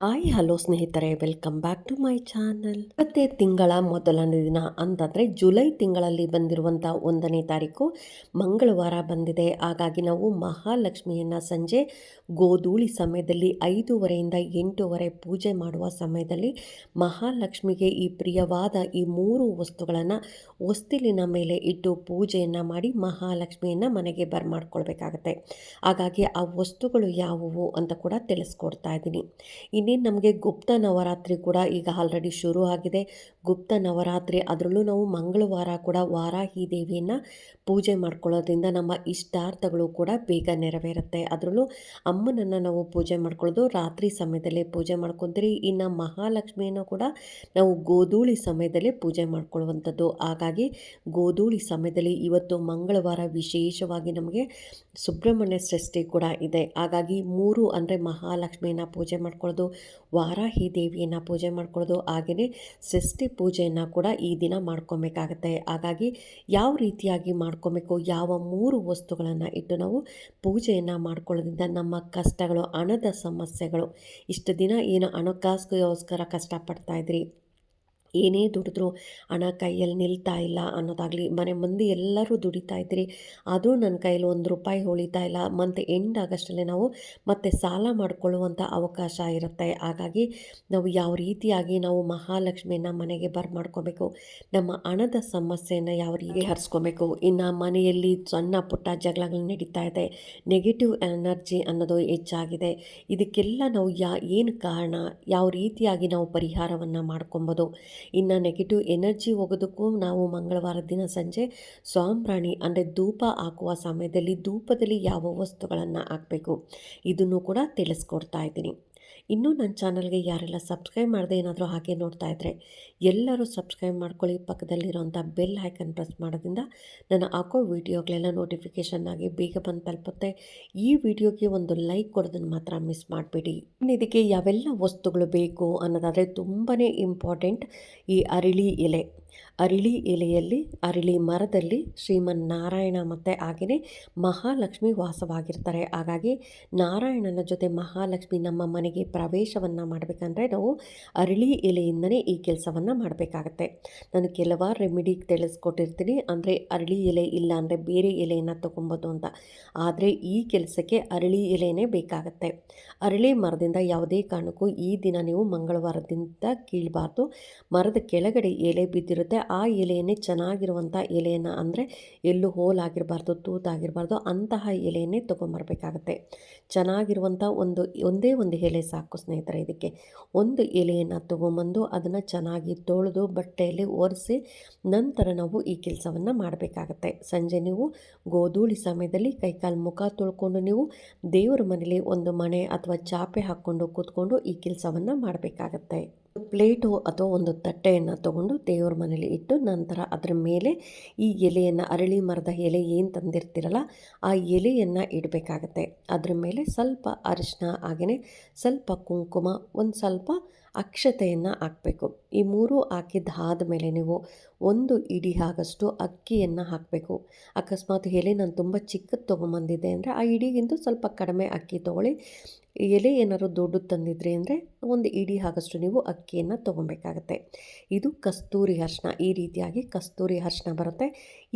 Hi, hello ಸ್ನೇಹಿತರೆ, welcome back to my channel. ಮತ್ತೆ ತಿಂಗಳ ಮೊದಲನೇ ದಿನ ಅಂತಂದರೆ ಜುಲೈ ತಿಂಗಳಲ್ಲಿ ಬಂದಿರುವಂಥ ಒಂದನೇ ತಾರೀಕು ಮಂಗಳವಾರ ಬಂದಿದೆ. ಹಾಗಾಗಿ ನಾವು ಮಹಾಲಕ್ಷ್ಮಿಯನ್ನು ಸಂಜೆ ಗೋಧೂಳಿ ಸಮಯದಲ್ಲಿ ಐದೂವರೆಯಿಂದ ಎಂಟೂವರೆ ಪೂಜೆ ಮಾಡುವ ಸಮಯದಲ್ಲಿ ಮಹಾಲಕ್ಷ್ಮಿಗೆ ಈ ಪ್ರಿಯವಾದ ಈ ಮೂರು ವಸ್ತುಗಳನ್ನು ಹೊಸ್ತಿಲಿನ ಮೇಲೆ ಇಟ್ಟು ಪೂಜೆಯನ್ನು ಮಾಡಿ ಮಹಾಲಕ್ಷ್ಮಿಯನ್ನು ಮನೆಗೆ ಬರ್ಮಾಡ್ಕೊಳ್ಬೇಕಾಗತ್ತೆ. ಹಾಗಾಗಿ ಆ ವಸ್ತುಗಳು ಯಾವುವು ಅಂತ ಕೂಡ ತಿಳಿಸ್ಕೊಡ್ತಾ ಇದ್ದೀನಿ. ಇನ್ನೇನು ನಮಗೆ ಗುಪ್ತ ನವರಾತ್ರಿ ಕೂಡ ಈಗ ಆಲ್ರೆಡಿ ಶುರು ಆಗಿದೆ. ಗುಪ್ತ ನವರಾತ್ರಿ ಅದರಲ್ಲೂ ನಾವು ಮಂಗಳವಾರ ಕೂಡ ವಾರಾಹಿ ದೇವಿಯನ್ನು ಪೂಜೆ ಮಾಡ್ಕೊಳ್ಳೋದ್ರಿಂದ ನಮ್ಮ ಇಷ್ಟಾರ್ಥಗಳು ಕೂಡ ಬೇಗ ನೆರವೇರುತ್ತೆ. ಅದರಲ್ಲೂ ಅಮ್ಮನನ್ನು ನಾವು ಪೂಜೆ ಮಾಡ್ಕೊಳ್ಳೋದು ರಾತ್ರಿ ಸಮಯದಲ್ಲಿ ಪೂಜೆ ಮಾಡ್ಕೊತೀರಿ. ಇನ್ನು ಮಹಾಲಕ್ಷ್ಮಿಯನ್ನು ಕೂಡ ನಾವು ಗೋಧೂಳಿ ಸಮಯದಲ್ಲಿ ಪೂಜೆ ಮಾಡ್ಕೊಳ್ಳುವಂಥದ್ದು. ಹಾಗಾಗಿ ಗೋಧೂಳಿ ಸಮಯದಲ್ಲಿ ಇವತ್ತು ಮಂಗಳವಾರ ವಿಶೇಷವಾಗಿ ನಮಗೆ ಸುಬ್ರಹ್ಮಣ್ಯ ಷಷ್ಠಿ ಕೂಡ ಇದೆ. ಹಾಗಾಗಿ ಮೂರು ಅಂದರೆ ಮಹಾಲಕ್ಷ್ಮಿಯನ್ನು ಪೂಜೆ ಮಾಡ್ಕೊಳ್ಳೋದು ವಾರಾಹಿ ದೇವಿಯನ್ನು ಪೂಜೆ ಮಾಡ್ಕೊಳ್ಳೋದು ಹಾಗೆಯೇ ಷಷ್ಠಿ ಪೂಜೆಯನ್ನು ಕೂಡ ಈ ದಿನ ಮಾಡ್ಕೊಬೇಕಾಗತ್ತೆ. ಹಾಗಾಗಿ ಯಾವ ರೀತಿಯಾಗಿ ಮಾಡ್ಕೊಬೇಕು, ಯಾವ ಮೂರು ವಸ್ತುಗಳನ್ನು ಇಟ್ಟು ನಾವು ಪೂಜೆಯನ್ನು ಮಾಡ್ಕೊಳ್ಳೋದ್ರಿಂದ ನಮ್ಮ ಕಷ್ಟಗಳು, ಹಣದ ಸಮಸ್ಯೆಗಳು, ಇಷ್ಟು ದಿನ ಏನು ಹಣಕ್ಕಾಸ್ಗೋಸ್ಕರ ಕಷ್ಟಪಡ್ತಾ ಇದ್ರಿ? ಏನೇ ದುಡಿದ್ರೂ ಹಣ ಕೈಯಲ್ಲಿ ನಿಲ್ತಾ ಇಲ್ಲ ಅನ್ನೋದಾಗಲಿ, ಮನೆ ಮಂದಿ ಎಲ್ಲರೂ ದುಡಿತಾ ಇದ್ರಿ ಆದರೂ ನನ್ನ ಕೈಯಲ್ಲಿ ಒಂದು ರೂಪಾಯಿ ಉಳಿತಾ ಇಲ್ಲ. ಮಂತ್ ಎಂಡ್ ಆಗಷ್ಟಲ್ಲೇ ನಾವು ಮತ್ತೆ ಸಾಲ ಮಾಡಿಕೊಳ್ಳುವಂಥ ಅವಕಾಶ ಇರುತ್ತೆ. ಹಾಗಾಗಿ ನಾವು ಯಾವ ರೀತಿಯಾಗಿ ನಾವು ಮಹಾಲಕ್ಷ್ಮಿಯನ್ನು ಮನೆಗೆ ಮಾಡ್ಕೋಬೇಕು, ನಮ್ಮ ಹಣದ ಸಮಸ್ಯೆಯನ್ನು ಯಾವ ರೀತಿ ಹರಿಸ್ಕೋಬೇಕು, ಇನ್ನು ಮನೆಯಲ್ಲಿ ಸಣ್ಣ ಪುಟ್ಟ ಜಗಳಗಳು ನಡೀತಾ ಇದೆ ನೆಗೆಟಿವ್ ಎನರ್ಜಿ ಅನ್ನೋದು ಹೆಚ್ಚಾಗಿದೆ, ಇದಕ್ಕೆಲ್ಲ ನಾವು ಯಾ, ಏನು ಕಾರಣ, ಯಾವ ರೀತಿಯಾಗಿ ನಾವು ಪರಿಹಾರವನ್ನು ಮಾಡ್ಕೊಬೋದು ಇನ್ನು ನೆಗೆಟಿವ್ ಎನರ್ಜಿ ಹೋಗೋದಕ್ಕೂ ನಾವು ಮಂಗಳವಾರ ದಿನ ಸಂಜೆ ಸ್ವಾಮ್ರಾಣಿ ಅಂದರೆ ಧೂಪ ಹಾಕುವ ಸಮಯದಲ್ಲಿ ಧೂಪದಲ್ಲಿ ಯಾವ ವಸ್ತುಗಳನ್ನು ಹಾಕಬೇಕು? ಇದನ್ನು ಕೂಡ ತಿಳಿಸ್ಕೊಡ್ತಾ ಇದ್ದೀನಿ. ಇನ್ನೂ ನನ್ನ ಚಾನಲ್ಗೆ ಯಾರೆಲ್ಲ ಸಬ್ಸ್ಕ್ರೈಬ್ ಮಾಡದೆ ಏನಾದರೂ ಹಾಗೆ ನೋಡ್ತಾ ಇದ್ದರೆ ಎಲ್ಲರೂ ಸಬ್ಸ್ಕ್ರೈಬ್ ಮಾಡ್ಕೊಳ್ಳಿ. ಪಕ್ಕದಲ್ಲಿರೋಂಥ ಬೆಲ್ ಹೈಕನ್ ಪ್ರೆಸ್ ಮಾಡೋದ್ರಿಂದ ನಾನು ಹಾಕೋ ವೀಡಿಯೋಗಳೆಲ್ಲ ನೋಟಿಫಿಕೇಷನ್ ಆಗಿ ಬೇಗ ಬಂದು ತಲುಪುತ್ತೆ. ಈ ವಿಡಿಯೋಗೆ ಒಂದು ಲೈಕ್ ಕೊಡೋದನ್ನು ಮಾತ್ರ ಮಿಸ್ ಮಾಡಬೇಡಿ. ಇದಕ್ಕೆ ಯಾವೆಲ್ಲ ವಸ್ತುಗಳು ಬೇಕು ಅನ್ನೋದಾದರೆ ತುಂಬಾ ಇಂಪಾರ್ಟೆಂಟ್ ಈ ಅರಳಿ ಎಲೆ. ಅರಳಿ ಎಲೆಯಲ್ಲಿ, ಅರಳಿ ಮರದಲ್ಲಿ ಶ್ರೀಮನ್ ನಾರಾಯಣ ಮತ್ತು ಹಾಗೆಯೇ ಮಹಾಲಕ್ಷ್ಮಿ ವಾಸವಾಗಿರ್ತಾರೆ. ಹಾಗಾಗಿ ನಾರಾಯಣನ ಜೊತೆ ಮಹಾಲಕ್ಷ್ಮಿ ನಮ್ಮ ಮನೆಗೆ ಪ್ರವೇಶವನ್ನು ಮಾಡಬೇಕಂದ್ರೆ ನಾವು ಅರಳಿ ಎಲೆಯಿಂದನೇ ಈ ಕೆಲಸವನ್ನು ಮಾಡಬೇಕಾಗತ್ತೆ. ನಾನು ಕೆಲವಾರು ರೆಮಿಡಿ ತಿಳಿಸ್ಕೊಟ್ಟಿರ್ತೀನಿ. ಅಂದರೆ ಅರಳಿ ಎಲೆ ಇಲ್ಲ ಅಂದರೆ ಬೇರೆ ಎಲೆಯನ್ನು ತೊಗೊಬೋದು ಅಂತ. ಆದರೆ ಈ ಕೆಲಸಕ್ಕೆ ಅರಳಿ ಎಲೆಯೇ ಬೇಕಾಗತ್ತೆ. ಅರಳಿ ಮರದಿಂದ ಯಾವುದೇ ಕಾರಣಕ್ಕೂ ಈ ದಿನ ನೀವು ಮಂಗಳವಾರದಿಂದ ಕೀಳಬಾರ್ದು. ಮರದ ಕೆಳಗಡೆ ಎಲೆ ಬಿದ್ದಿರುತ್ತೆ. ಆ ಎಲೆಯನ್ನೇ ಚೆನ್ನಾಗಿರುವಂಥ ಎಲೆಯನ್ನು ಅಂದರೆ ಎಲ್ಲೂ ಹೋಲಾಗಿರಬಾರ್ದು, ತೂತಾಗಿರಬಾರ್ದು ಅಂತಹ ಎಲೆಯನ್ನೇ ತೊಗೊಂಬರ್ಬೇಕಾಗತ್ತೆ. ಚೆನ್ನಾಗಿರುವಂಥ ಒಂದು, ಒಂದೇ ಒಂದು ಎಲೆ ಸಾಕು ಸ್ನೇಹಿತರೆ ಇದಕ್ಕೆ. ಒಂದು ಎಲೆಯನ್ನು ತೊಗೊಂಬಂದು ಅದನ್ನು ಚೆನ್ನಾಗಿ ತೊಳೆದು ಬಟ್ಟೆಯಲ್ಲಿ ಒರೆಸಿ ನಂತರ ನಾವು ಈ ಕೆಲಸವನ್ನು ಮಾಡಬೇಕಾಗತ್ತೆ. ಸಂಜೆ ನೀವು ಗೋಧೂಳಿ ಸಮಯದಲ್ಲಿ ಕೈಕಾಲು ಮುಖ ತೊಳ್ಕೊಂಡು ನೀವು ದೇವರ ಮನೇಲಿ ಒಂದು ಮಣೆ ಅಥವಾ ಚಾಪೆ ಹಾಕ್ಕೊಂಡು ಕೂತ್ಕೊಂಡು ಈ ಕೆಲಸವನ್ನು ಮಾಡಬೇಕಾಗತ್ತೆ. ಪ್ಲೇಟು ಅಥವಾ ಒಂದು ತಟ್ಟೆಯನ್ನು ತಗೊಂಡು ದೇವ್ರ ಮನೇಲಿ ಇಟ್ಟು ನಂತರ ಅದರ ಮೇಲೆ ಈ ಎಲೆಯನ್ನು, ಅರಳಿ ಮರದ ಎಲೆ ಏನು ತಂದಿರ್ತೀರಲ್ಲ, ಆ ಎಲೆಯನ್ನು ಇಡಬೇಕಾಗತ್ತೆ. ಅದ್ರ ಮೇಲೆ ಸ್ವಲ್ಪ ಅರಿಶಿನ ಹಾಗೆಯೇ ಸ್ವಲ್ಪ ಕುಂಕುಮ, ಒಂದು ಸ್ವಲ್ಪ ಅಕ್ಷತೆಯನ್ನು ಹಾಕಬೇಕು. ಈ ಮೂರು ಹಾಕಿದ್ದಾದ ಮೇಲೆ ನೀವು ಒಂದು ಇಡಿ ಆಗಷ್ಟು ಅಕ್ಕಿಯನ್ನು ಹಾಕಬೇಕು. ಅಕಸ್ಮಾತ್ ಎಲೆ ನಾನು ತುಂಬ ಚಿಕ್ಕದು ತೊಗೊಂಬಂದಿದ್ದೆ ಅಂದರೆ ಆ ಇಡಿಗಿಂತ ಸ್ವಲ್ಪ ಕಡಿಮೆ ಅಕ್ಕಿ ತೊಗೊಳ್ಳಿ. ಎಲೆ ಏನಾದ್ರು ದೊಡ್ಡದು ತಂದಿದ್ರಿ ಅಂದರೆ ಒಂದು ಇಡಿ ಆಗಷ್ಟು ನೀವು ಅಕ್ಕಿಯನ್ನು ತೊಗೊಬೇಕಾಗತ್ತೆ. ಇದು ಕಸ್ತೂರಿ ಅರ್ಶನ. ಈ ರೀತಿಯಾಗಿ ಕಸ್ತೂರಿ ಅರ್ಶನ ಬರುತ್ತೆ.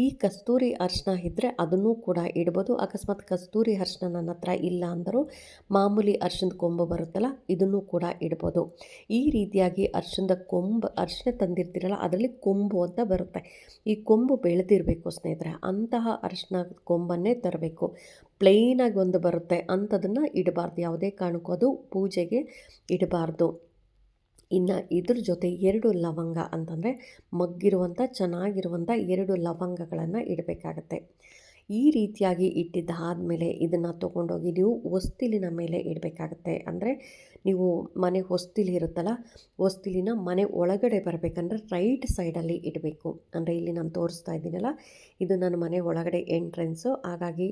ಈ ಕಸ್ತೂರಿ ಅರ್ಶನ ಇದ್ದರೆ ಅದನ್ನು ಕೂಡ ಇಡ್ಬೋದು. ಅಕಸ್ಮಾತ್ ಕಸ್ತೂರಿ ಅರ್ಶನ ನನ್ನ ಹತ್ರ ಇಲ್ಲ ಅಂದರೂ ಮಾಮೂಲಿ ಅರ್ಶನದ ಕೊಂಬು ಬರುತ್ತಲ್ಲ, ಇದನ್ನು ಕೂಡ ಇಡ್ಬೋದು. ಈ ರೀತಿಯಾಗಿ ಅರ್ಶನದ ಕೊಂಬು, ಅರ್ಶನ ತಂದಿರ್ತೀರಲ್ಲ, ಅದರಲ್ಲಿ ಕೊಂಬು ಅಂತ ಬರುತ್ತೆ. ಈ ಕೊಂಬು ಬೆಳೆದಿರಬೇಕು ಸ್ನೇಹಿತರೆ, ಅಂತಹ ಅರಿಶಿನ ಕೊಂಬನ್ನೇ ತರಬೇಕು. ಪ್ಲೈನಾಗಿ ಒಂದು ಬರುತ್ತೆ ಅಂಥದನ್ನು ಇಡಬಾರ್ದು, ಯಾವುದೇ ಕಾರಣಕ್ಕೂ ಅದು ಪೂಜೆಗೆ ಇಡಬಾರ್ದು. ಇನ್ನು ಇದ್ರ ಜೊತೆ ಎರಡು ಲವಂಗ ಅಂತಂದರೆ ಮಗ್ಗಿರುವಂಥ, ಚೆನ್ನಾಗಿರುವಂಥ ಎರಡು ಲವಂಗಗಳನ್ನು ಇಡಬೇಕಾಗತ್ತೆ. ಈ ರೀತಿಯಾಗಿ ಇಟ್ಟಿದ್ದಾದಮೇಲೆ ಇದನ್ನು ತೊಗೊಂಡೋಗಿ ನೀವು ಹೊಸ್ತಿಲಿನ ಮೇಲೆ ಇಡಬೇಕಾಗತ್ತೆ. ಅಂದರೆ ನೀವು ಮನೆ ಹೊಸ್ತಿಲಿ ಇರುತ್ತಲ್ಲ, ಹೊಸ್ತಿಲಿನ ಮನೆ ಒಳಗಡೆ ಬರಬೇಕಂದ್ರೆ ರೈಟ್ ಸೈಡಲ್ಲಿ ಇಡಬೇಕು. ಅಂದರೆ ಇಲ್ಲಿ ನಾನು ತೋರಿಸ್ತಾ ಇದ್ದೀನಲ್ಲ, ಇದು ನನ್ನ ಮನೆ ಒಳಗಡೆ ಎಂಟ್ರೆನ್ಸು. ಹಾಗಾಗಿ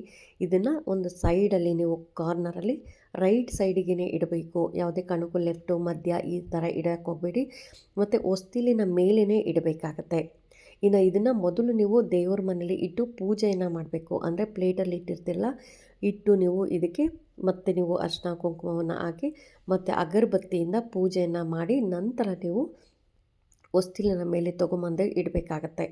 ಇದನ್ನು ಒಂದು ಸೈಡಲ್ಲಿ ನೀವು ಕಾರ್ನರಲ್ಲಿ ರೈಟ್ ಸೈಡಿಗೆ ಇಡಬೇಕು. ಯಾವುದೇ ಕಣಕು ಲೆಫ್ಟು ಮಧ್ಯ ಈ ಥರ ಇಡೋಕ್ಕೆ ಹೋಗಬೇಡಿ. ಮತ್ತು ಹೊಸ್ತಿಲಿನ ಮೇಲೇ ಇಡಬೇಕಾಗತ್ತೆ. ಇನ್ನು ಇದನ್ನು ಮೊದಲು ನೀವು ದೇವ್ರ ಮನೇಲಿ ಇಟ್ಟು ಪೂಜೆಯನ್ನು ಮಾಡಬೇಕು. ಅಂದರೆ ಪ್ಲೇಟಲ್ಲಿ ಇಟ್ಟಿರ್ತಿಲ್ಲ. ಇಟ್ಟು ನೀವು ಇದಕ್ಕೆ ಮತ್ತೆ ನೀವು ಅರ್ಶಿನ, ಕುಂಕುಮವನ್ನು ಹಾಕಿ ಮತ್ತು ಅಗರಬತ್ತಿಯಿಂದ ಪೂಜೆಯನ್ನು ಮಾಡಿ ನಂತರ ನೀವು ಹೊಸ್ತಿಲಿನ ಮೇಲೆ ತೊಗೊಂಬಂದು ಇಡಬೇಕಾಗತ್ತೆ.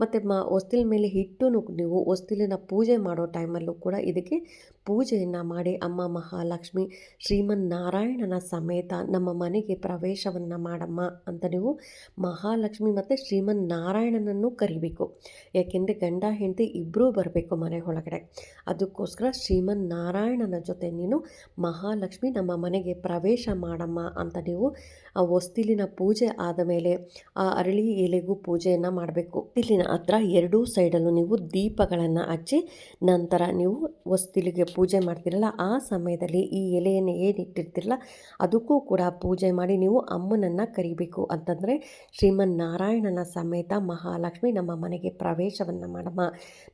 ಮತ್ತು ಮ, ಹೊಸ್ತಿಲ ಮೇಲೆ ಹಿಟ್ಟು ನೀವು ಹೊಸ್ತಿಲಿನ ಪೂಜೆ ಮಾಡೋ ಟೈಮಲ್ಲೂ ಕೂಡ ಇದಕ್ಕೆ ಪೂಜೆಯನ್ನು ಮಾಡಿ ಅಮ್ಮ ಮಹಾಲಕ್ಷ್ಮಿ ಶ್ರೀಮನ್ನಾರಾಯಣನ ಸಮೇತ ನಮ್ಮ ಮನೆಗೆ ಪ್ರವೇಶವನ್ನು ಮಾಡಮ್ಮ ಅಂತ ನೀವು ಮಹಾಲಕ್ಷ್ಮಿ ಮತ್ತು ಶ್ರೀಮನ್ನಾರಾಯಣನನ್ನು ಕರಿಬೇಕು. ಯಾಕೆಂದರೆ ಗಂಡ ಹೆಂಡತಿ ಇಬ್ಬರೂ ಬರಬೇಕು ಮನೆ ಒಳಗಡೆ. ಅದಕ್ಕೋಸ್ಕರ ಶ್ರೀಮನ್ನಾರಾಯಣನ ಜೊತೆ ನೀನು ಮಹಾಲಕ್ಷ್ಮಿ ನಮ್ಮ ಮನೆಗೆ ಪ್ರವೇಶ ಮಾಡಮ್ಮ ಅಂತ ನೀವು ಆ ಹೊಸ್ತಿಲಿನ ಪೂಜೆ ಆದ ಮೇಲೆ ಆ ಅರಳಿ ಎಲೆಗೂ ಪೂಜೆಯನ್ನು ಮಾಡಬೇಕು. ಇಲ್ಲಿನ ಹತ್ರ ಎರಡೂ ಸೈಡಲ್ಲೂ ನೀವು ದೀಪಗಳನ್ನು ಹಚ್ಚಿ ನಂತರ ನೀವು ಹೊಸ್ತಿಲಿಗೆ ಪೂಜೆ ಮಾಡ್ತಿರಲ್ಲ, ಆ ಸಮಯದಲ್ಲಿ ಈ ಎಲೆಯನ್ನು ಏನಿಟ್ಟಿರ್ತಿರಲ್ಲ ಅದಕ್ಕೂ ಕೂಡ ಪೂಜೆ ಮಾಡಿ ನೀವು ಅಮ್ಮನನ್ನು ಕರಿಬೇಕು. ಅಂತಂದರೆ ಶ್ರೀಮನ್ನಾರಾಯಣನ ಸಮೇತ ಮಹಾಲಕ್ಷ್ಮಿ ನಮ್ಮ ಮನೆಗೆ ಪ್ರವೇಶವನ್ನು ಮಾಡಮ್ಮ.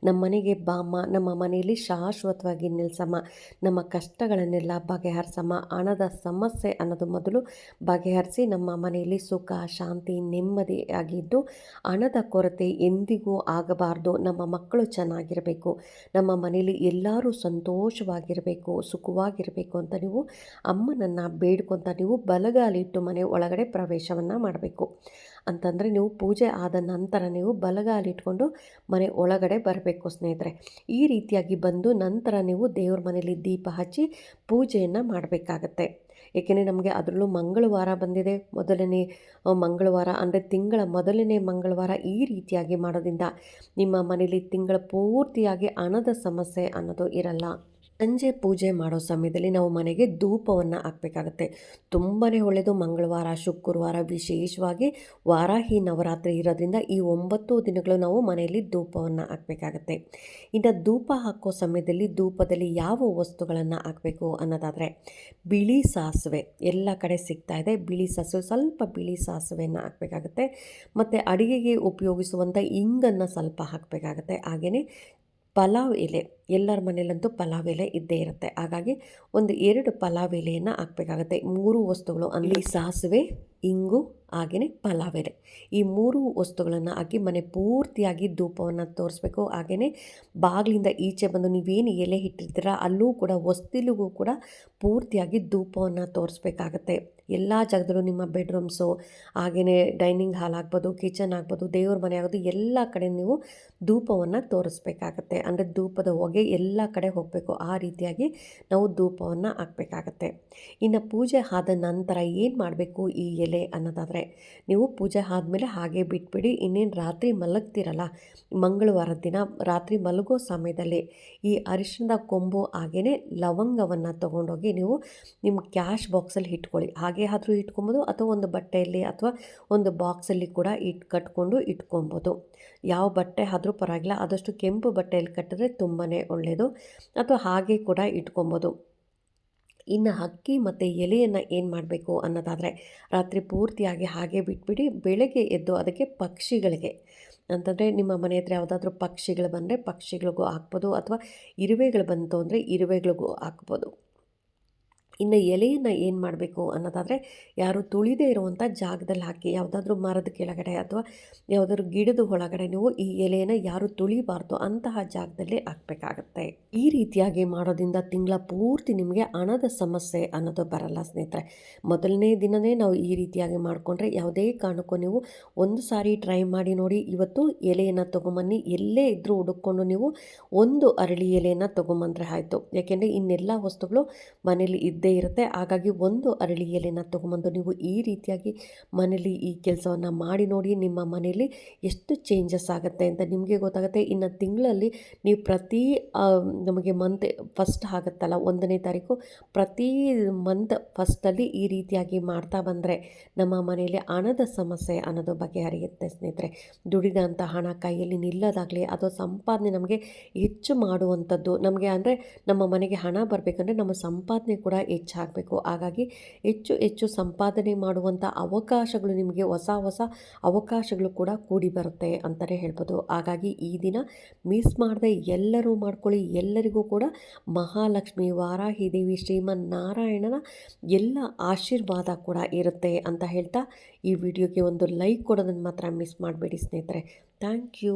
ನಮ್ಮ ಮನೆಗೆ ಬಾಮ್ಮ, ನಮ್ಮ ಮನೆಯಲ್ಲಿ ಶಾಶ್ವತವಾಗಿ ನಿಲ್ಸಮ್ಮ. ನಮ್ಮ ಕಷ್ಟಗಳನ್ನೆಲ್ಲ ಬಗೆಹರಿಸಮ್ಮ. ಹಣದ ಸಮಸ್ಯೆ ಅನ್ನೋದು ಮೊದಲು ಬಗೆಹರಿಸಿ ನಮ್ಮ ಮನೆಯಲ್ಲಿ ಸುಖ, ಶಾಂತಿ ನೆಮ್ಮದಿಯಾಗಿದ್ದು ಹಣದ ಕೊರತೆ ಎಂದಿಗೂ ಆಗಬಾರ್ದು. ನಮ್ಮ ಮಕ್ಕಳು ಚೆನ್ನಾಗಿರಬೇಕು. ನಮ್ಮ ಮನೆಯಲ್ಲಿ ಎಲ್ಲರೂ ಸಂತೋಷವಾಗಿರಬೇಕು, ಸುಖವಾಗಿರಬೇಕು ಅಂತ ನೀವು ಅಮ್ಮನನ್ನು ಬೇಡ್ಕೊತ ನೀವು ಬಲಗಾಲಿಟ್ಟು ಮನೆ ಒಳಗಡೆ ಪ್ರವೇಶವನ್ನು ಮಾಡಬೇಕು. ಅಂತಂದರೆ ನೀವು ಪೂಜೆ ಆದ ನಂತರ ನೀವು ಬಲಗಾಲಿಟ್ಕೊಂಡು ಮನೆ ಒಳಗಡೆ ಬರಬೇಕು ಸ್ನೇಹಿತರೆ. ಈ ರೀತಿಯಾಗಿ ಬಂದು ನಂತರ ನೀವು ದೇವ್ರ ಮನೆಯಲ್ಲಿ ದೀಪ ಹಚ್ಚಿ ಪೂಜೆಯನ್ನು ಮಾಡಬೇಕಾಗತ್ತೆ. ಏಕೆಂದರೆ ನಮಗೆ ಅದರಲ್ಲೂ ಮಂಗಳವಾರ ಬಂದಿದೆ. ಮೊದಲನೇ ಮಂಗಳವಾರ ಅಂದರೆ ತಿಂಗಳ ಮೊದಲನೇ ಮಂಗಳವಾರ ಈ ರೀತಿಯಾಗಿ ಮಾಡೋದ್ರಿಂದ ನಿಮ್ಮ ಮನೇಲಿ ತಿಂಗಳ ಪೂರ್ತಿಯಾಗಿ ಹಣದ ಸಮಸ್ಯೆ ಅನ್ನೋದು ಇರಲ್ಲ. ಸಂಜೆ ಪೂಜೆ ಮಾಡೋ ಸಮಯದಲ್ಲಿ ನಾವು ಮನೆಗೆ ಧೂಪವನ್ನು ಹಾಕಬೇಕಾಗತ್ತೆ. ತುಂಬಾ ಒಳ್ಳೆಯದು ಮಂಗಳವಾರ, ಶುಕ್ರವಾರ ವಿಶೇಷವಾಗಿ ವಾರಾಹಿ ನವರಾತ್ರಿ ಇರೋದ್ರಿಂದ ಈ ಒಂಬತ್ತು ದಿನಗಳು ನಾವು ಮನೆಯಲ್ಲಿ ಧೂಪವನ್ನು ಹಾಕಬೇಕಾಗತ್ತೆ. ಇನ್ನು ಧೂಪ ಹಾಕೋ ಸಮಯದಲ್ಲಿ ಧೂಪದಲ್ಲಿ ಯಾವ ವಸ್ತುಗಳನ್ನು ಹಾಕಬೇಕು ಅನ್ನೋದಾದರೆ ಬಿಳಿ ಸಾಸಿವೆ. ಎಲ್ಲ ಕಡೆ ಸಿಗ್ತಾ ಇದೆ. ಬಿಳಿ ಸಾಸಿವೆ, ಸ್ವಲ್ಪ ಬಿಳಿ ಸಾಸಿವೆಯನ್ನು ಹಾಕಬೇಕಾಗತ್ತೆ. ಮತ್ತು ಅಡುಗೆಗೆ ಉಪಯೋಗಿಸುವಂಥ ಇಂಗನ್ನು ಸ್ವಲ್ಪ ಹಾಕಬೇಕಾಗತ್ತೆ. ಹಾಗೆಯೇ ಪಲಾವ್ ಎಲೆ. ಎಲ್ಲರ ಮನೇಲಂತೂ ಪಲಾವ್ ಎಲೆ ಇದ್ದೇ ಇರುತ್ತೆ. ಹಾಗಾಗಿ ಒಂದು ಎರಡು ಪಲಾವ್ ಎಲೆಯನ್ನು ಹಾಕಬೇಕಾಗತ್ತೆ. ಮೂರು ವಸ್ತುಗಳು ಅಲ್ಲಿ ಸಾಸಿವೆ, ಇಂಗು ಹಾಗೆಯೇ ಪಲಾವ್ ಎಲೆ ಈ ಮೂರು ವಸ್ತುಗಳನ್ನು ಹಾಕಿ ಮನೆ ಪೂರ್ತಿಯಾಗಿ ಧೂಪವನ್ನು ತೋರಿಸ್ಬೇಕು. ಹಾಗೆಯೇ ಬಾಗಿಲಿಂದ ಈಚೆ ಬಂದು ನೀವೇನು ಎಲೆ ಇಟ್ಟಿರ್ತೀರ, ಅಲ್ಲೂ ಕೂಡ, ಹೊಸ್ತಿಲಿಗೂ ಕೂಡ ಪೂರ್ತಿಯಾಗಿ ಧೂಪವನ್ನು ತೋರಿಸ್ಬೇಕಾಗತ್ತೆ. ಎಲ್ಲ ಜಾಗದಲ್ಲೂ ನಿಮ್ಮ ಬೆಡ್ರೂಮ್ಸು ಹಾಗೆಯೇ ಡೈನಿಂಗ್ ಹಾಲ್ ಆಗ್ಬೋದು ಕಿಚನ್ ಆಗ್ಬೋದು, ದೇವ್ರ ಮನೆ ಆಗ್ಬೋದು, ಎಲ್ಲ ಕಡೆ ನೀವು ಧೂಪವನ್ನು ತೋರಿಸ್ಬೇಕಾಗತ್ತೆ. ಅಂದರೆ ಧೂಪದ ಹೊಗೆ ಎಲ್ಲ ಕಡೆ ಹೋಗಬೇಕು. ಆ ರೀತಿಯಾಗಿ ನಾವು ಧೂಪವನ್ನು ಹಾಕಬೇಕಾಗತ್ತೆ. ಇನ್ನು ಪೂಜೆ ಆದ ನಂತರ ಏನು ಮಾಡಬೇಕು ಈ ಎಲೆ ಅನ್ನೋದಾದರೆ, ನೀವು ಪೂಜೆ ಆದಮೇಲೆ ಹಾಗೆ ಬಿಟ್ಬಿಡಿ, ಇನ್ನೇನು ರಾತ್ರಿ ಮಲಗ್ತಿರಲ್ಲ ಮಂಗಳವಾರದ ದಿನ ರಾತ್ರಿ ಮಲಗೋ ಸಮಯದಲ್ಲಿ ಈ ಅರಿಶಿಣದ ಕೊಂಬು ಹಾಗೆಯೇ ಲವಂಗವನ್ನು ತೊಗೊಂಡೋಗಿ ನೀವು ನಿಮ್ಮ ಕ್ಯಾಶ್ ಬಾಕ್ಸಲ್ಲಿ ಇಟ್ಕೊಳ್ಳಿ. ಹಾಗೆ ಆದರೂ ಇಟ್ಕೊಬೋದು, ಅಥವಾ ಒಂದು ಬಟ್ಟೆಯಲ್ಲಿ ಅಥವಾ ಒಂದು ಬಾಕ್ಸಲ್ಲಿ ಕೂಡ ಇಟ್ ಕಟ್ಕೊಂಡು ಇಟ್ಕೊಬೋದು. ಯಾವ ಬಟ್ಟೆ ಆದರೂ ಪರವಾಗಿಲ್ಲ, ಆದಷ್ಟು ಕೆಂಪು ಬಟ್ಟೆಯಲ್ಲಿ ಕಟ್ಟಿದ್ರೆ ತುಂಬಾ ಒಳ್ಳೆಯದು. ಅಥವಾ ಹಾಗೆ ಕೂಡ ಇಟ್ಕೊಬೋದು. ಇನ್ನು ಅಕ್ಕಿ ಮತ್ತು ಎಲೆಯನ್ನು ಏನು ಮಾಡಬೇಕು ಅನ್ನೋದಾದರೆ ರಾತ್ರಿ ಪೂರ್ತಿಯಾಗಿ ಹಾಗೆ ಬಿಟ್ಬಿಡಿ, ಬೆಳಗ್ಗೆ ಎದ್ದು ಅದಕ್ಕೆ ಪಕ್ಷಿಗಳಿಗೆ. ಅಂತಂದರೆ ನಿಮ್ಮ ಮನೆ ಹತ್ರ ಯಾವುದಾದ್ರೂ ಪಕ್ಷಿಗಳು ಬಂದರೆ ಪಕ್ಷಿಗಳಿಗೂ ಹಾಕ್ಬೋದು, ಅಥವಾ ಇರುವೆಗಳು ಬಂತು ಅಂದರೆ ಇರುವೆಗಳಿಗೂ ಹಾಕ್ಬೋದು. ಇನ್ನು ಎಲೆಯನ್ನು ಏನು ಮಾಡಬೇಕು ಅನ್ನೋದಾದರೆ, ಯಾರು ತುಳಿದೇ ಇರುವಂಥ ಜಾಗದಲ್ಲಿ ಹಾಕಿ, ಯಾವುದಾದ್ರೂ ಮರದ ಕೆಳಗಡೆ ಅಥವಾ ಯಾವುದಾದ್ರೂ ಗಿಡದ ಒಳಗಡೆ ನೀವು ಈ ಎಲೆಯನ್ನು ಯಾರು ತುಳಿಬಾರ್ದು ಅಂತಹ ಜಾಗದಲ್ಲಿ ಹಾಕಬೇಕಾಗತ್ತೆ. ಈ ರೀತಿಯಾಗಿ ಮಾಡೋದ್ರಿಂದ ತಿಂಗಳ ಪೂರ್ತಿ ನಿಮಗೆ ಹಣದ ಸಮಸ್ಯೆ ಅನ್ನೋದು ಬರಲ್ಲ ಸ್ನೇಹಿತರೆ. ಮೊದಲನೇ ದಿನವೇ ನಾವು ಈ ರೀತಿಯಾಗಿ ಮಾಡಿಕೊಂಡ್ರೆ ಯಾವುದೇ ಕಾರಣಕ್ಕೂ ನೀವು ಒಂದು ಸಾರಿ ಟ್ರೈ ಮಾಡಿ ನೋಡಿ, ಇವತ್ತು ಎಲೆಯನ್ನು ತೊಗೊಂಬನ್ನಿ, ಎಲ್ಲೇ ಇದ್ದರೂ ಹುಡುಕೊಂಡು ನೀವು ಒಂದು ಅರಳಿ ಎಲೆಯನ್ನು ತೊಗೊಂಬಂದ್ರೆ ಆಯಿತು. ಯಾಕೆಂದರೆ ಇನ್ನೆಲ್ಲ ವಸ್ತುಗಳು ಮನೇಲಿ ಇದ್ದೇ ಇರುತ್ತೆ. ಹಾಗಾಗಿ ಒಂದು ಅರಳಿ ಎಲೆನ ತೊಗೊಂಬಂದು ನೀವು ಈ ರೀತಿಯಾಗಿ ಮನೇಲಿ ಈ ಕೆಲಸವನ್ನು ಮಾಡಿ ನೋಡಿ ನಿಮ್ಮ ಮನೆಯಲ್ಲಿ ಎಷ್ಟು ಚೇಂಜಸ್ ಆಗುತ್ತೆ ಅಂತ ನಿಮಗೆ ಗೊತ್ತಾಗುತ್ತೆ. ಇನ್ನು ತಿಂಗಳಲ್ಲಿ ನೀವು ಪ್ರತಿ ನಮಗೆ ಮಂತ್ ಫಸ್ಟ್ ಆಗುತ್ತಲ್ಲ, ಒಂದನೇ ತಾರೀಕು ಪ್ರತಿ ಮಂತ್ ಫಸ್ಟಲ್ಲಿ ಈ ರೀತಿಯಾಗಿ ಮಾಡ್ತಾ ಬಂದರೆ ನಮ್ಮ ಮನೆಯಲ್ಲಿ ಹಣದ ಸಮಸ್ಯೆ ಅನ್ನೋದು ಬಗೆಹರಿಯುತ್ತೆ ಸ್ನೇಹಿತರೆ. ದುಡಿದಂಥ ಹಣ ಕೈಯಲ್ಲಿ ನಿಲ್ಲೋದಾಗಲಿ ಅಥವಾ ಸಂಪಾದನೆ ನಮಗೆ ಹೆಚ್ಚು ಮಾಡುವಂಥದ್ದು. ನಮಗೆ ಅಂದರೆ ನಮ್ಮ ಮನೆಗೆ ಹಣ ಬರಬೇಕಂದ್ರೆ ನಮ್ಮ ಸಂಪಾದನೆ ಕೂಡ ಹೆಚ್ಚಾಗಬೇಕು. ಹಾಗಾಗಿ ಹೆಚ್ಚು ಹೆಚ್ಚು ಸಂಪಾದನೆ ಮಾಡುವಂಥ ಅವಕಾಶಗಳು ನಿಮಗೆ ಹೊಸ ಹೊಸ ಅವಕಾಶಗಳು ಕೂಡ ಕೂಡಿ ಬರುತ್ತೆ ಅಂತಲೇ ಹೇಳ್ಬೋದು. ಹಾಗಾಗಿ ಈ ದಿನ ಮಿಸ್ ಮಾಡದೆ ಎಲ್ಲರೂ ಮಾಡ್ಕೊಳ್ಳಿ. ಎಲ್ಲರಿಗೂ ಕೂಡ ಮಹಾಲಕ್ಷ್ಮಿ ವಾರಾಹಿ ದೇವಿ ಶ್ರೀಮನ್ ನಾರಾಯಣನ ಎಲ್ಲ ಆಶೀರ್ವಾದ ಕೂಡ ಇರುತ್ತೆ ಅಂತ ಹೇಳ್ತಾ ಈ ವಿಡಿಯೋಗೆ ಒಂದು ಲೈಕ್ ಕೊಡೋದನ್ನು ಮಾತ್ರ ಮಿಸ್ ಮಾಡಬೇಡಿ ಸ್ನೇಹಿತರೆ. Thank you